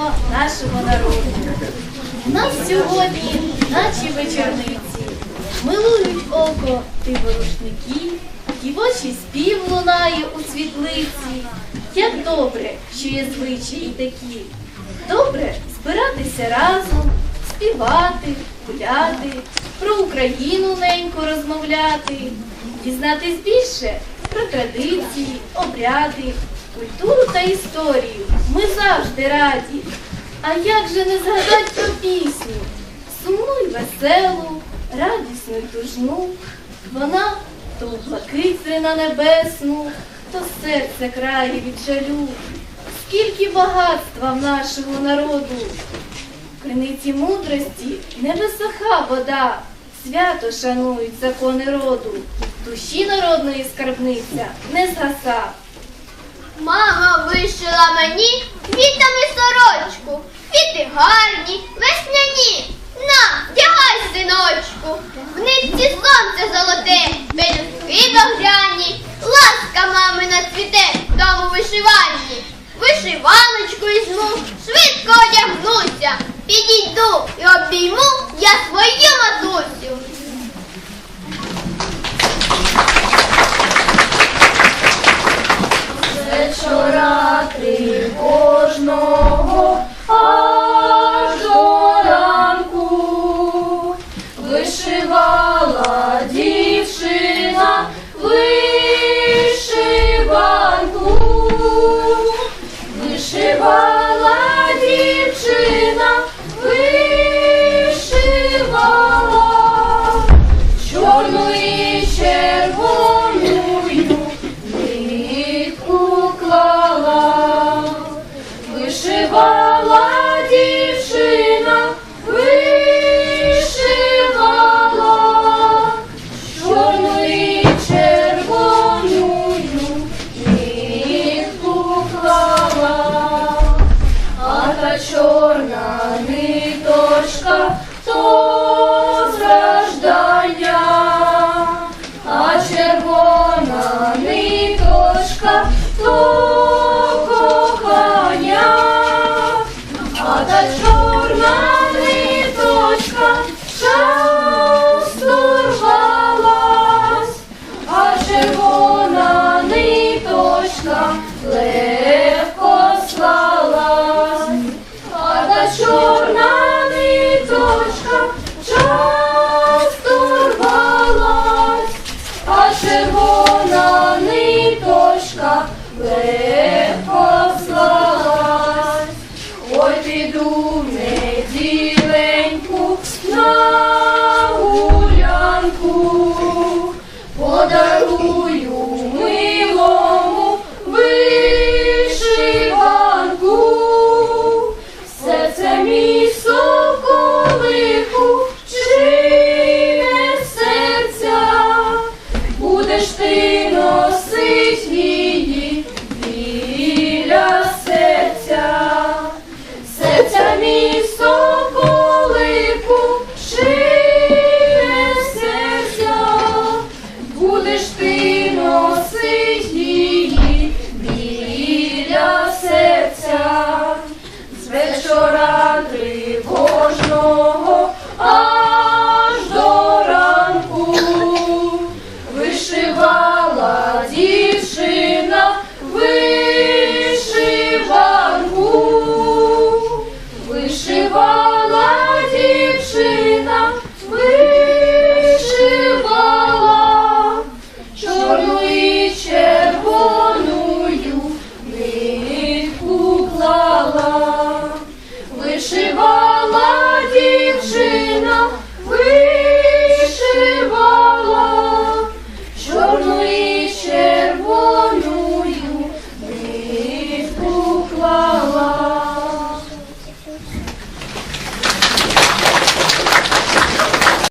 багатства нашого народу. Нас сьогодні, наче вечорниці, милують око ти ворушники, і в очі спів лунає у світлиці. Як добре, що є звичаї такі. Добре збиратися разом, співати, гуляти, про Україну ненько розмовляти, дізнатись більше про традиції, обряди, культуру та історію. Ми завжди раді. А як же не згадать про пісню? Сумну й веселу, радісну й тужну. Вона то в блакить зрина небесну, то серце крає від жалю. Скільки багатства в нашого народу, в криниці мудрості не висоха вода, свято шанують закони роду, душі народної скарбниця не згаса. Мама вишила мені квітами сорочку. Багряні. Ласка мамина цвіте в тому вишиванні. Вишиваночку візьму, швидко одягнуся. Підійду і обійму я свою матусю. Ниточка то tu